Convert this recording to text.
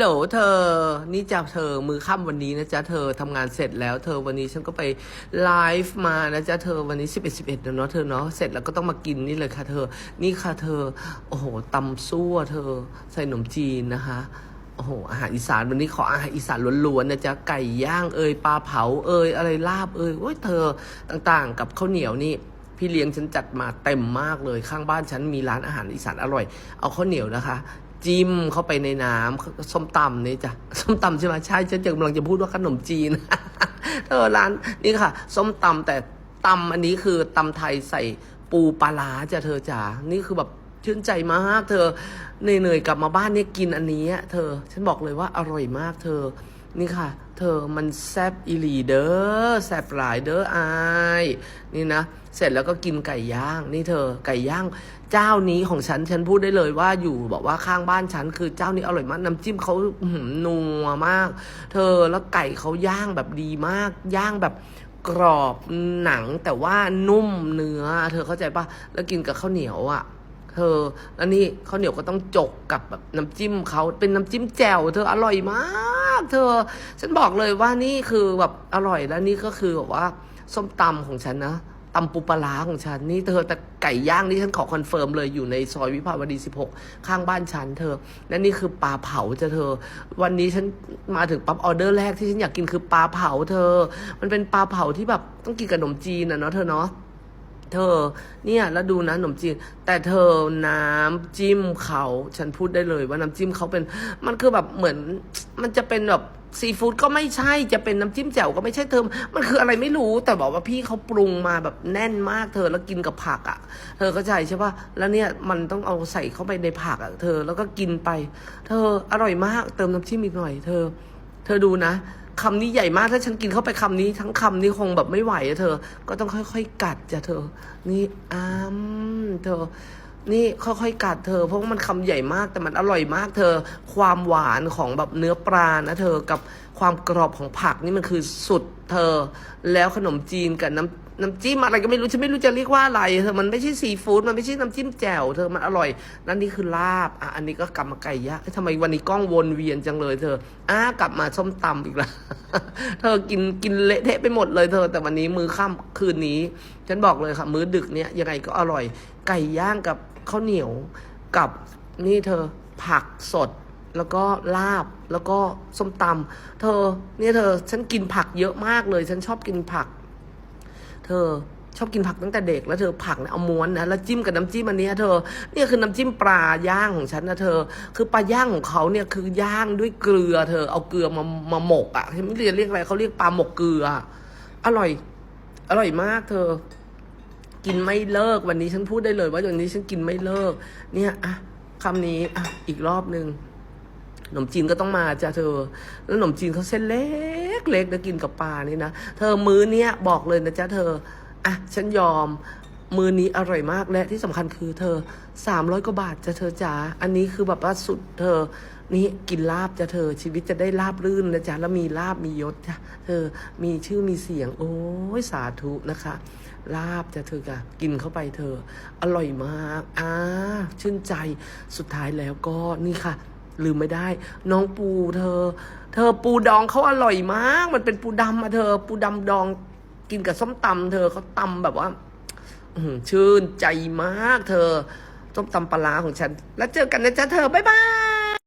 โหลเธอ นี่จ้ะเธอมือค่ำวันนี้นะจ๊ะเธอทำงานเสร็จแล้ว เธอวันนี้ฉันก็ไปไลฟ์มานะจ๊ะเธอวันนี้สิบเอ็ดสิบเอ็ดเนาะเธอเนาะเสร็จแล้วก็ต้องมากินนี่เลยค่ะเธอ นี่ค่ะเธอ โอ้โหตำซั่วเธอใส่ขนมจีนนะคะโอ้โหอาหารอีสานวันนี้ขออาหารอีสานล้วนๆนะจ๊ะไก่ย่างเอ่ยปลาเผาเอ่ยอะไรลาบเอ่ยโอ้ยเธอต่างๆ กับข้าวเหนียวนี่พี่เลี้ยงฉันจัดมาเต็มมากเลยข้างบ้านฉันมีร้านอาหารอีสานอร่อย เอาข้าวเหนียวนะคะ จิ้มเข้าไปในน้ำส้มตำนี่จ้ะส้มตำใช่ไหมใช่ฉันกำลังจะพูดว่าขนมจีนเธอร้านนี่ค่ะ ส้มตำแต่ตำอันนี้คือตำไทยใส่ปูปลาร้าจ้ะเธอจ๋านี่คือแบบชื่นใจมาก เธอเหนื่อยๆกลับมาบ้านเนี่ยกินอันนี้เธอ ฉันบอกเลยว่าอร่อยมากเธอ นี่ค่ะ เธอมันแซบอีหลีเด้อแซบหลายเด้ออายนี่นะ เสร็จแล้วก็กินไก่ย่าง นี่เธอไก่ย่าง เจ้านี้ของฉันฉันพูดได้เลยว่าอยู่บอกว่าข้างบ้านฉันคือเจ้านี้อร่อยมากน้ำจิ้มเขาหือนัวมาก เธอแล้วไก่เขาย่างแบบดีมาก ย่างแบบกรอบหนังแต่ว่านุ่มเนื้อ เธอเข้าใจปะแล้วกินกับข้าวเหนียวอะเธอแล้วนี่ข้าวเหนียวก็ต้องจกกับแบบน้ำจิ้มเขาเป็นน้ำจิ้มแจ่วเธออร่อยมาก เธอ ฉันบอกเลยว่านี่คือแบบอร่อยแล้วนี่ก็คือแบบว่าส้มตำของฉันนะตำปูปลาร้าของฉันนี่เธอแต่ไก่ย่างนี่ฉันขอคอนเฟิร์มเลยอยู่ในซอยวิภาวดี 16 ข้างบ้านฉันเธอ และนี่คือปลาเผาจะเธอ วันนี้ฉันมาถึงปั๊บออเดอร์แรกที่ฉันอยากกินคือปลาเผาเธอ มันเป็นปลาเผาที่แบบต้องกินกับขนมจีนนะเนาะเธอเนาะ เธอ เนี่ยแล้วดูนะขนมจีน แต่เธอน้ำจิ้มเขาฉันพูดได้เลยว่าน้ำจิ้มเขาเป็น มันคือแบบเหมือนมันจะเป็นแบบซีฟู้ดก็ไม่ใช่จะเป็นน้ำจิ้มแจ่วก็ไม่ใช่เธอ มันคืออะไรไม่รู้แต่บอกว่าพี่เขาปรุงมาแบบแน่นมากเธอแล้วกินกับผักอะ่ะ เธอเข้าใจใช่ปะแล้วเนี่ยมันต้องเอาใส่เข้าไปในผักอะ่ะเธอแล้วก็กินไป เธออร่อยมากเติมน้ำจิ้มอีกหน่อย เธอ เธอดูนะ คำนี้ใหญ่มากถ้าฉันกินเข้าไปคำนี้ ทั้งคำนี้คงแบบไม่ไหวอะเธอ ก็ต้องค่อยๆกัดจ้ะเธอ นี่อ้ามเธอ นี่ค่อยๆกัดเธอ เพราะว่ามันคำใหญ่มากแต่มันอร่อยมากเธอ ความหวานของแบบเนื้อปลานะเธอกับความกรอบของผักนี่มันคือสุดเธอ แล้วขนมจีนกับน้ำ น้ำจิ้มอะไรก็ไม่รู้ฉันไม่รู้จะเรียกว่าอะไรเธอมันไม่ใช่ซีฟู้ดมันไม่ใช่น้ำจิ้มแจ่วเธอมันอร่อย นั่นนี่คือลาบอะอันนี้ก็กลับมาไก่ย่างทำไมวันนี้กล้องวนเวียนจังเลยเธออ้ากลับมาส้มตำอีกแล้วเธอกินกินเละเทะไปหมดเลยเธอ แต่วันนี้มือค่ำคืนนี้ ฉันบอกเลยค่ะมื้อดึกเนี้ยยังไงก็อร่อย ไก่ย่างกับข้าวเหนียวกับนี่เธอผักสดแล้วก็ลาบแล้วก็ส้มตำเธอเนี่ยเธอฉันกินผักเยอะมากเลย ฉันชอบกินผัก เธอชอบกินผักตั้งแต่เด็กแล้วเธอผักเนี่ยเอาม้วนนะแล้วจิ้มกับน้ำจิ้มอันนี้เธอเนี่ยคือน้ำจิ้มปลาย่างของฉันนะเธอ คือปลาย่างของเขาเนี่ยคือย่างด้วยเกลือ เธอเอาเกลือมามาหมกอะ่ะฉันไม่เรู้จะเรียกอะไรเขาเรียกปลาหมกเกลือ อร่อย อร่อยมาก เธอ กินไม่เลิกวันนี้ฉันพูดได้เลย ว่าวันนี้ฉันกินไม่เลิก เนี่ยอะคำนี้อะอีกรอบหนึ่ง นมจีนก็ต้องมาจ้ะเธอ แล้วขนมจีนเขาเส้นเล็กเล็กนะกินกับปลานี่นะ เธอมื้อเนี้ยบอกเลยนะจ๊ะเธอ อะ ฉันยอม มื้อนี้อร่อยมากและที่สำคัญคือเธอสามร้อยกว่าบาทจ้ะเธอจ๋า อันนี้คือแบบว่าสุดเธอ นี่กินลาบจ้ะเธอ ชีวิตจะได้ลาบรื่นนะจ๊ะ แล้วมีลาบมียศจ้ะเธอ มีชื่อมีเสียง โอ้ยสาธุนะคะลาบจ้ะเธอกะกินเข้าไปเธอ อร่อยมาก อ่า ชื่นใจ สุดท้ายแล้วก็นี่ค่ะ ลืมไม่ได้ น้องปูเธอ เธอปูดองเขาอร่อยมาก มันเป็นปูดำอะเธอ ปูดำดองกินกับส้มตำเธอเขาตำแบบว่าชื่นใจมาก เธอส้มตำปลาร้าของฉัน แล้วเจอกันนะจ๊ะเธอ บ๊ายบาย